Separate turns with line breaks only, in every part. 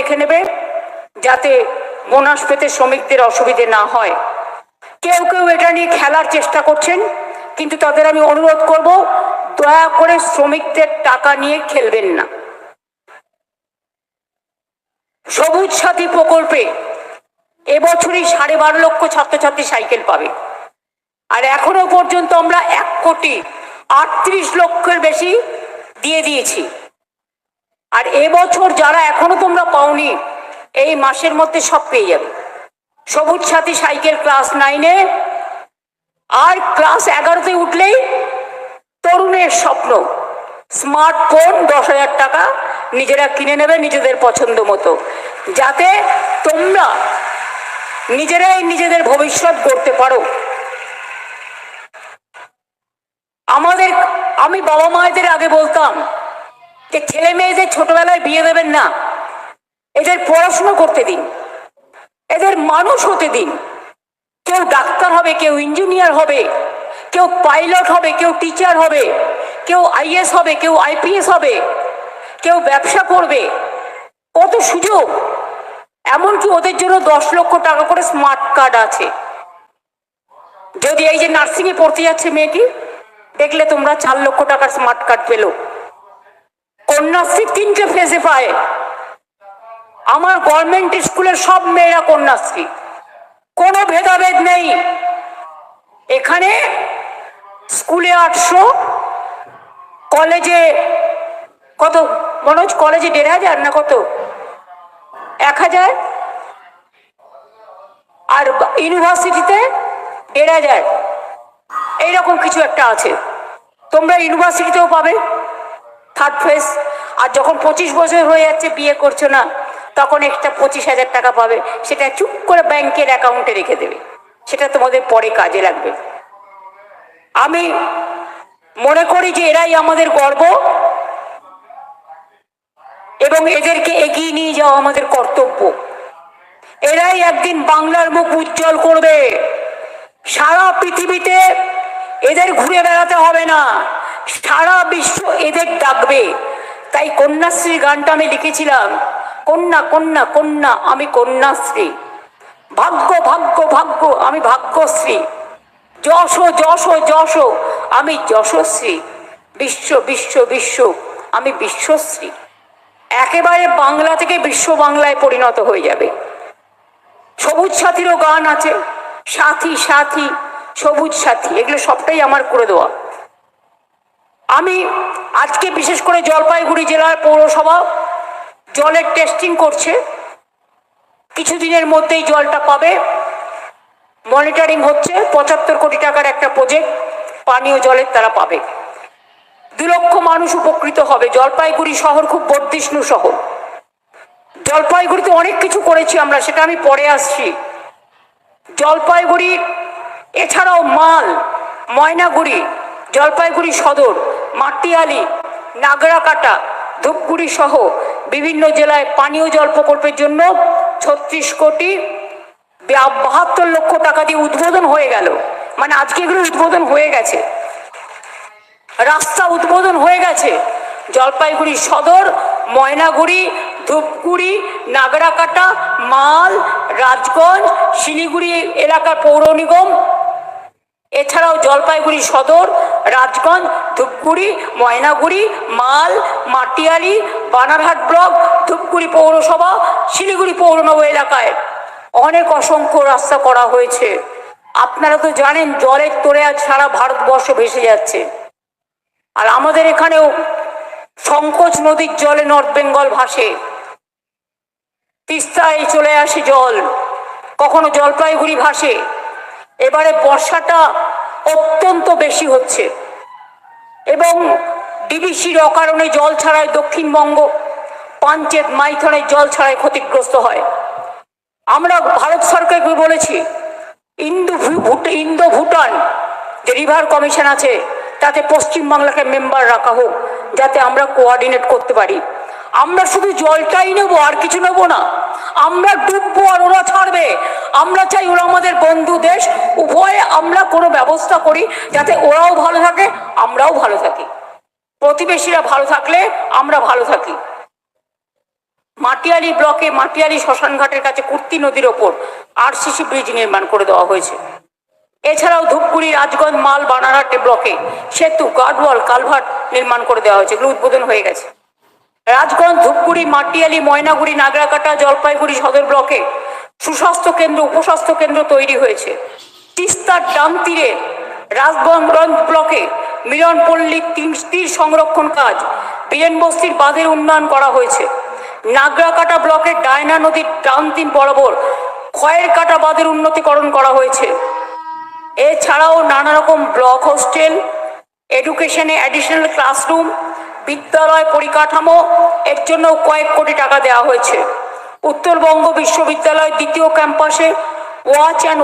দেখে নেবে যাতে বোনাস পেতে শ্রমিকদের অসুবিধে না হয়। কেউ কেউ এটা নিয়ে খেলার চেষ্টা করছেন, কিন্তু তাদের আমি অনুরোধ করব, দয়া করে শ্রমিকদের টাকা নিয়ে খেলবেন না। সবুজ সাথী প্রকল্পে এবছরই সাড়ে বারো লক্ষ ছাত্রছাত্রী সাইকেল পাবে। আর এখনও পর্যন্ত আমরা এক কোটি আটত্রিশ লক্ষের বেশি দিয়ে দিয়েছি। আর এবছর যারা এখনও তোমরা পাওনি, এই মাসের মধ্যে সব পেয়ে যাবে। সবুজ সাথী সাইকেল ক্লাস নাইনে, আর ক্লাস এগারোতে উঠলেই তরুণের স্বপ্ন। স্মার্টফোন দশ হাজার টাকা, নিজেরা কিনে নেবে নিজেদের পছন্দ মতো। যাতে তোমরা নিজেরাই নিজেদের ভবিষ্যৎ গড়তে পারো। আমাদের, আমি বাবা মায়েদের আগে বলতাম যে ছেলে মেয়েদের ছোটবেলায় বিয়ে দেবেন না, এদের পড়াশুনো করতে দিন, এদের মানুষ হতে দিন। কেউ ডাক্তার হবে, কেউ ইঞ্জিনিয়ার হবে, কেউ পাইলট হবে, কেউ টিচার হবে, কেউ আইএস হবে, কেউ আইপিএস হবে, কেউ ব্যবসা করবে। কত সুযোগ! এমনকি ওদের জন্য দশ লক্ষ টাকা করে স্মার্ট কার্ড আছে। যদি এই যে নার্সিংয়ে পড়তে যাচ্ছে মেয়েটি, দেখলে তোমরা চার লক্ষ টাকার স্মার্ট কার্ড পেল। কন্যাশ্রী তিনটে ফেজে পায়। আমার গভর্নমেন্ট স্কুলের সব মেয়েরা কন্যাশ্রী। কোনো ভেদাভেদ নেই। এখানে স্কুলে আটশো, কলেজে কত? মনোজ কলেজে দেড় হাজার না কত? এক হাজার? আর ইউনিভার্সিটিতে দেড় হাজার। এইরকম কিছু একটা আছে। তোমরা ইউনিভার্সিটিতেও পাবে। Third phase. আর যখন পঁচিশ বছর হয়ে যাচ্ছে, বিয়ে করছ না, তখন একটা পঁচিশ হাজার টাকা পাবে। সেটা চুপ করে ব্যাংকের অ্যাকাউন্টে রেখে দেবে। সেটা তোমাদের পরে কাজে লাগবে। আমি মনে করি যে এরাই আমাদের গর্ব এবং এদেরকে এগিয়ে নিয়ে যাওয়া আমাদের কর্তব্য। এরাই একদিন বাংলার মুখ উজ্জ্বল করবে। সারা পৃথিবীতে এদের ঘুরে বেড়াতে হবে না। সারা বিশ্ব এদের তাই কন্যাশ্রী গানটা আমি লিখেছিলাম। কন্যা কন্যা কন্যা, আমি কন্যাশ্রী। ভাগ্য ভাগ্য ভাগ্য, আমি ভাগ্যশ্রী। যশ যশ যশ, আমি যশশ্রী। বিশ্ব বিশ্ব বিশ্ব, আমি বিশ্বশ্রী। একেবারে বাংলা থেকে বিশ্ব বাংলায় পরিণত হয়ে যাবে। সবুজ সাথীরও গান আছে। সাথী সাথী, সবুজ সাথী, এগুলো সবটাই আমার করে দেওয়া। আমি আজকে বিশেষ করে জলপাইগুড়ি জেলার পৌরসভা জলের টেস্টিং করছে। কিছুদিনের মধ্যেই জলটা পাবে। মনিটরিং হচ্ছে। পঁচাত্তর কোটি টাকার একটা প্রজেক্ট পানীয় জলের তারা পাবে। দু লক্ষ মানুষ উপকৃত হবে। জলপাইগুড়ি শহর খুব বর্ধিষ্ণু শহর। জলপাইগুড়িতে অনেক কিছু করেছি আমরা, সেটা আমি পরে আসছি। জলপাইগুড়ি, এছাড়াও মাল, ময়নাগুড়ি, জলপাইগুড়ি সদর মাটিয়ালি, নাগরাকাটা, ধূপগুড়ি সহ বিভিন্ন জেলায় পানীয় জল প্রকল্পের জন্য ছত্রিশ কোটি বাহাত্তর লক্ষ টাকা দিয়ে উদ্বোধন হয়ে গেল। মানে আজকে এগুলো উদ্বোধন হয়ে গেছে। রাস্তা উদ্বোধন হয়ে গেছে। জলপাইগুড়ি সদর, ময়নাগুড়ি, ধূপগুড়ি, নাগরাকাটা, মাল, রাজগঞ্জ, শিলিগুড়ি এলাকার পৌর নিগম, এছাড়াও জলপাইগুড়ি সদর রাজগঞ্জ, ধূপগুড়ি, ময়নাগুড়ি, মাল, মাটিয়ালি, বানারহাট ব্লক, ধূপগুড়ি পৌরসভা, শিলিগুড়ি পৌরনগর এলাকায়। অনেক অসংখ্য রাস্তা করা হয়েছে। আপনারা তো জানেন, জলের তোরে আজ সারা ভারতবর্ষ ভেসে যাচ্ছে। আর আমাদের এখানেও সংকোচ নদীর জলে নর্থ বেঙ্গল ভাসে। তিস্তায় চলে আসে জল। কখনো জলপাইগুড়ি ভাসে। এবারে বর্ষাটা অত্যন্ত বেশি হচ্ছে। এবং ডিবিসির অকারণে জল ছাড়ায় দক্ষিণবঙ্গ, পাঞ্চেত মাইথনের জল ছাড়ায় ক্ষতিগ্রস্ত হয়। আমরা ভারত সরকারকে বলেছি, ইন্দো ইন্দো ভুটান, যে রিভার কমিশন আছে, তাতে পশ্চিমবাংলাকে মেম্বার রাখা হোক, যাতে আমরা কোঅর্ডিনেট করতে পারি। আমরা শুধু জলটাই নেব, আর কিছু নেব না। আমরা ডুববো আর ওরা ছাড়বে। আমরা চাই ওরা আমাদের বন্ধু দেশ, উভয়ে আমরা কোনো ব্যবস্থা করি যাতে ওরাও ভালো থাকে, আমরাও ভালো থাকি। প্রতিবেশীরা ভালো থাকলে আমরা ভালো থাকি। মাটিয়ালি ব্লকে মাটিয়ালি শ্মশানঘাটের কাছে কুর্তি নদীর ওপর আরসিসি ব্রিজ নির্মাণ করে দেওয়া হয়েছে। এছাড়াও ধূপগুড়ি, রাজগঞ্জ, মাল, বানারহাটে ব্লকে সেতু, গার্ডওয়াল, কালভার্ট নির্মাণ করে দেওয়া হয়েছে, এগুলো উদ্বোধন হয়ে গেছে। রাজগঞ্জ, ধূপগুড়ি, মাটিয়ালি, ময়নাগুড়ি, নাগরাকাটা, জলপাইগুড়ি সদর ব্লকে সুস্বাস্থ্য কেন্দ্র, উপস্বাস্থ্য কেন্দ্র তৈরি হয়েছে। তিস্তার ডান তীরে রাজগঞ্জ ব্লকে মিলনপল্লী তিন তীর সংরক্ষণ কাজ, বীরেন বস্তির বাঁধের উন্নয়ন করা হয়েছে। নাগরাকাটা ব্লকের ডায়না নদীর ডান তিন বরাবর খয়ের কাটা বাঁধের উন্নতিকরণ করা হয়েছে। এছাড়াও নানা রকম ব্লক হোস্টেল, এডুকেশনে অ্যাডিশনাল ক্লাসরুম বিদ্যালয় পরিকাঠামো, এর জন্য কয়েক কোটি টাকা দেওয়া হয়েছে। উত্তরবঙ্গ বিশ্ববিদ্যালয় দ্বিতীয় ক্যাম্পাসে ওয়াচ অ্যান্ড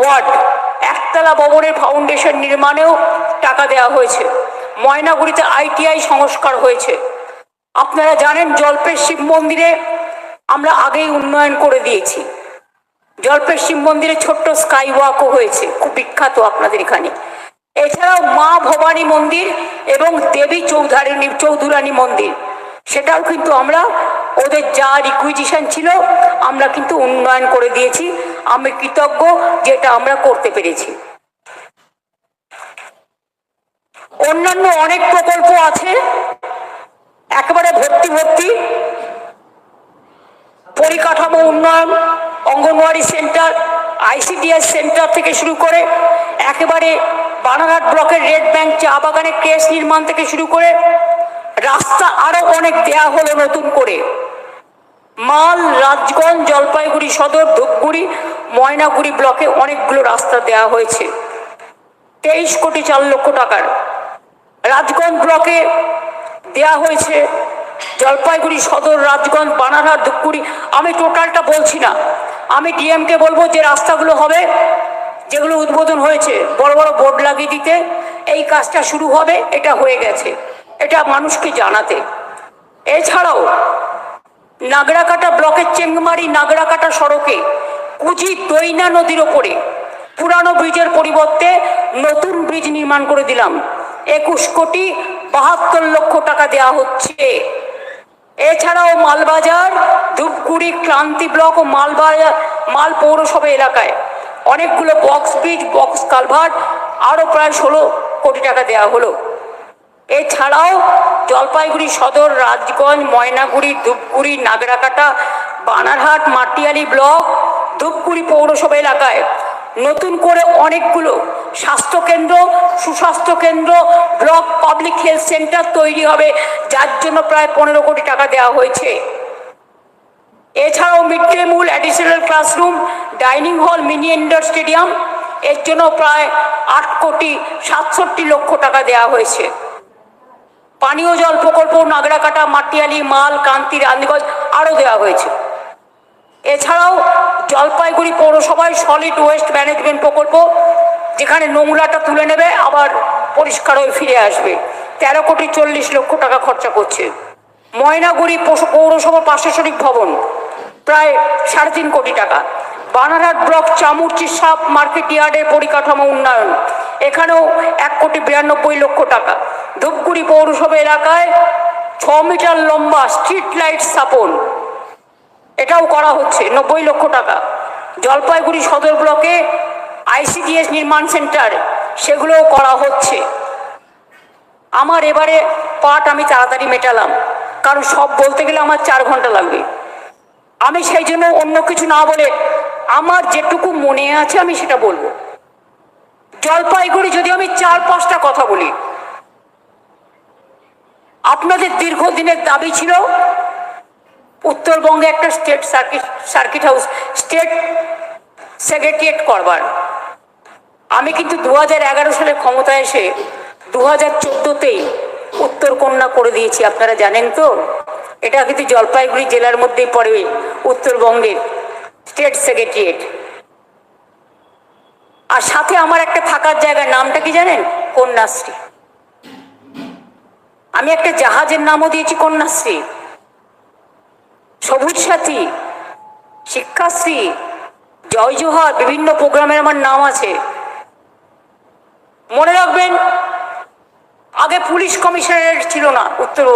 ওয়ার্ড, একতলা ভবনের ফাউন্ডেশন নির্মাণেও টাকা দেওয়া হয়েছে। ময়নাগুড়িতে আইটিআই সংস্কার হয়েছে। আপনারা জানেন জল্পের শিব মন্দিরে আমরা আগেই উন্নয়ন করে দিয়েছি। জল্পের শিব মন্দিরে ছোট্ট স্কাই ওয়াকও হয়েছে, খুব বিখ্যাত আপনাদের এখানে। এছাড়াও মা ভবানী মন্দির এবং দেবী চৌধারিণী, চৌধুরানী মন্দির। সেটাও কিন্তু আমরা, ওদের যা রিকুইজিশন ছিল, আমরা কিন্তু উন্নয়ন করে দিয়েছি। আমি কৃতজ্ঞ যেটা আমরা করতে পেরেছি। অন্যান্য অনেক প্রকল্প আছে। একেবারে ভর্তি ভর্তি। পরিকাঠামো উন্নয়ন, অঙ্গনওয়াড়ি সেন্টার, আইসিডিএস সেন্টার থেকে শুরু করে একেবারে বানারহাট ব্লকের রেড ব্যাংক চা বাগানে কেস নির্মাণ থেকে শুরু করে রাস্তা আরও অনেক দেয়া হলো নতুন করে। মাল, রাজগঞ্জ, জলপাইগুড়ি সদর, ধূপগুড়ি, ময়নাগুড়ি ব্লকে অনেকগুলো রাস্তা দেয়া হয়েছে। তেইশ কোটি চার লক্ষ টাকার। রাজগঞ্জ ব্লকে দেয়া হয়েছে জলপাইগুড়ি সদর, রাজগঞ্জ, বানারহাট, ধূপগুড়ি। আমি টোটালটা বলছি না। আমি ডিএমকে বলব যে রাস্তাগুলো হবে যেগুলো উদ্বোধন হয়েছে, বড় বড় বোর্ড লাগিয়ে দিতে, এই কাজটা শুরু হবে, এটা হয়ে গেছে। এটা মানুষকে জানাতে। এছাড়াও, নাগরাকাটা ব্লকের চেংমারি নাগরাকাটা সড়কে, কুচি দৈনা নদীর ওপরে, পুরানো ব্রিজের পরিবর্তে নতুন ব্রিজ নির্মাণ করে দিলাম। একুশ কোটি বাহাত্তর লক্ষ টাকা দেয়া হচ্ছে। এছাড়াও মালবাজার, ধূপগুড়ি ক্রান্তি ব্লক ও মালবাজার, মাল পৌরসভা এলাকায় অনেকগুলো বক্স ব্রিজ বক্স কালভার্ট আরও প্রায় ষোলো কোটি টাকা দেওয়া হলো। এছাড়াও জলপাইগুড়ি সদর, রাজগঞ্জ, ময়নাগুড়ি, ধূপগুড়ি, নাগরাকাটা, বানারহাট, মাটিয়ালি ব্লক, ধূপগুড়ি পৌরসভা এলাকায় নতুন করে অনেকগুলো স্বাস্থ্যকেন্দ্র, সুস্বাস্থ্য কেন্দ্র, ব্লক পাবলিক হেলথ সেন্টার তৈরি হবে, যার জন্য প্রায় পনেরো কোটি টাকা দেওয়া হয়েছে। এছাড়াও mid day meal additional classroom dining hall mini indoor stadium এর জন্য প্রায় আট কোটি সাতষট্টি লক্ষ টাকা দেওয়া হয়েছে। পানীয় জল প্রকল্প, নাগরাকাটা, মাটিয়ালি, মাল, কান্তি, রানীগঞ্জ আরও দেওয়া হয়েছে। এছাড়াও জলপাইগুড়ি পৌরসভায় সলিড ওয়েস্ট ম্যানেজমেন্ট প্রকল্প, যেখানে নোংরাটা তুলে নেবে, আবার পরিষ্কার হয়ে ফিরে আসবে। তেরো কোটি চল্লিশ লক্ষ টাকা খরচা করছে। ময়নাগুড়ি পৌরসভা প্রশাসনিক ভবন প্রায় সাড়ে তিন কোটি টাকা। বানারহাট ব্লক চামুরচি সাপ মার্কেট ইয়ার্ডের পরিকাঠামো উন্নয়ন। এখানেও এক কোটি বিরানব্বই লক্ষ টাকা। ধূপগুড়ি পৌরসভা এলাকায় ছ মিটার লম্বা স্ট্রিট লাইট স্থাপন। এটাও করা হচ্ছে, নব্বই লক্ষ টাকা। জলপাইগুড়ি সদর ব্লকে আইসিডিএস নির্মাণ সেন্টার, সেগুলোও করা হচ্ছে। আমার এবারে পাট আমি তাড়াতাড়ি মেটালাম, কারণ সব বলতে গেলে আমার চার ঘণ্টা লাগবে। আমি সেই জন্য অন্য কিছু না বলে আমার যেটুকু মনে আছে আমি সেটা বলব। জলপাইগুড়ি যদি আমি চার পাঁচটা কথা বলি, আপনাদের দীর্ঘদিনের দাবি ছিল উত্তরবঙ্গে একটা state circuit circuit house state secretariat করবার। আমি কিন্তু দু হাজার এগারো সালে ক্ষমতায় এসে দু হাজার চোদ্দোতেই উত্তরকন্যা করে দিয়েছি, আপনারা জানেন তো? এটা কিন্তু জলপাইগুড়ি জেলার মধ্যেই পড়ে উত্তরবঙ্গের স্টেট সেক্রেটারিয়েট। আর সাথে আমার একটা থাকার জায়গার নামটা কি জানেন? কন্যাশ্রী। আমি একটা জাহাজের নামও দিয়েছি কন্যাশ্রী। সবুজ সাথী, শিক্ষাশ্রী, জয় জোহার, বিভিন্ন প্রোগ্রামের আমার নাম আছে। মনে রাখবেন, আগে পুলিশ কমিশনারেট ছিল না উত্তর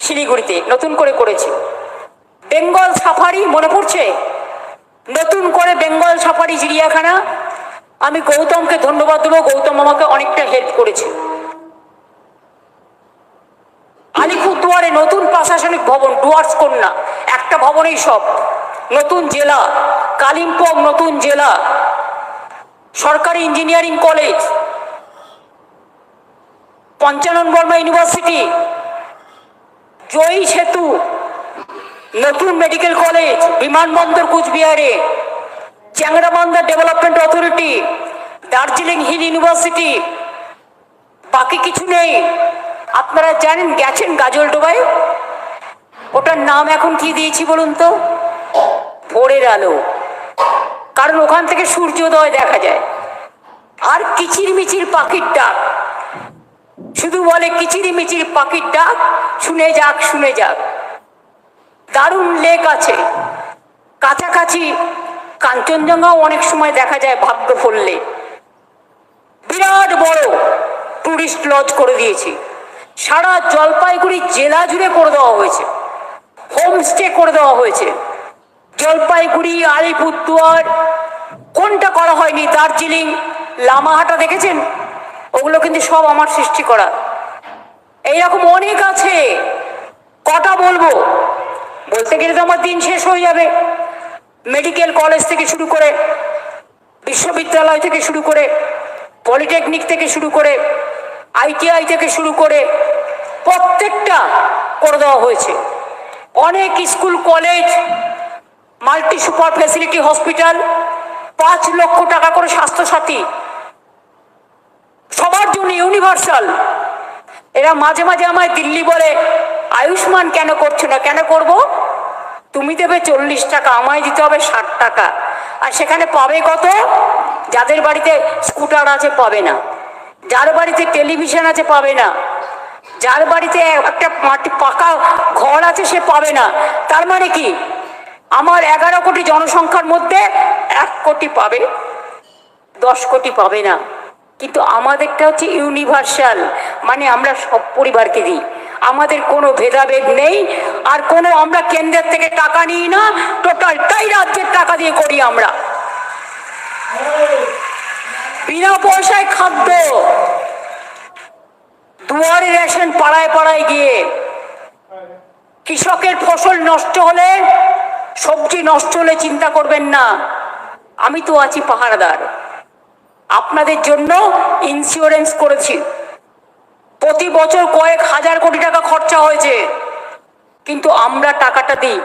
শিলিগুড়িতে নতুন করে করেছে। বেঙ্গল সাফারি মনে পড়ছে? নতুন করে বেঙ্গল সাফারি চিড়িয়াখানা? আমি গৌতমকে ধন্যবাদ দেবো, গৌতম আমাকে অনেকটা হেল্প করেছে। আলিপুরদুয়ারে নতুন প্রশাসনিক ভবন, ডুয়ার্স কন্যা, একটা ভবনেই সব। নতুন জেলা, কালিম্পং নতুন জেলা, সরকারি engineering college Panchanan Barma university Joyee Setu, নতুন মেডিকেল কলেজ বিমানবন্দর কুচবিহারে, Changrabandha development authority Darjeeling hill university বাকি কিছু নেই। আপনারা জানেন, গেছেন গাজল গাজলডোবায় ওটার নাম এখন কি দিয়েছি বলুন তো? ভোরের আলো। কারণ ওখান থেকে সূর্যোদয় দেখা যায়। আর কিচির মিচির পাখির ডাক। শুধু বলে কিচিরি মিচির পাখির ডাক, শুনে যাক শুনে যাক। দারুণ লেক আছে। কাছাকাছি কাঞ্চনজঙ্ঘাও অনেক সময় দেখা যায় ভাগ্য ফললে। বিরাট বড় টুরিস্ট লজ করে দিয়েছি। সারা জলপাইগুড়ি জেলা জুড়ে করে দেওয়া হয়েছে। হোমস্টে করে দেওয়া হয়েছে। জলপাইগুড়ি, আলিপুরদুয়ার, কোনটা করা হয়নি? দার্জিলিং, লামাহাটা দেখেছেন? ওগুলো কিন্তু সব আমার সৃষ্টি করা। এইরকম অনেক আছে। কটা বলব? বলতে গেলে তো আমার দিন শেষ হয়ে যাবে। মেডিকেল কলেজ থেকে শুরু করে, বিশ্ববিদ্যালয় থেকে শুরু করে, পলিটেকনিক থেকে শুরু করে, আইটিআই থেকে শুরু করে, প্রত্যেকটা করে দেওয়া হয়েছে। অনেক school, college, multi super facility hospital, পাঁচ লক্ষ টাকা করে স্বাস্থ্যসাথী সবার জন্য ইউনিভার্সাল এরা মাঝে মাঝে আমায় দিল্লি বলে, আয়ুষ্মান কেন করছ না? কেন করব? তুমি দেবে চল্লিশ টাকা, আমায় দিতে হবে ষাট টাকা। আর সেখানে পাবে কত? যাদের বাড়িতে স্কুটার আছে পাবে না। যার বাড়িতে টেলিভিশন আছে পাবে না। যার বাড়িতে একটা মাটি পাকা ঘর আছে সে পাবে না। তার মানে কি? আমার এগারো কোটি জনসংখ্যার মধ্যে এক কোটি পাবে, দশ কোটি পাবে না। কিন্তু আমাদেরটা হচ্ছে ইউনিভার্সাল মানে আমরা সব পরিবারকে দিই। আমাদের কোনো ভেদাভেদ নেই, আর কোনো আমরা কেন্দ্রের থেকে টাকা নিই না টোটালটাই রাজ্যের টাকা দিয়ে করি আমরা। বিনা পয়সায় খাদ্য। দুয়ারে রেশন পাড়ায় পাড়ায় গিয়ে কৃষকের ফসল নষ্ট হলে, সবজি নষ্ট হলে চিন্তা করবেন না। আমি তো আছি পাহারাদার। আপনাদের জন্য ইন্স্যুরেন্স করেছি। প্রতি বছর কয়েক হাজার কোটি টাকা খরচা হয়েছে। কিন্তু আমরা টাকাটা দিই।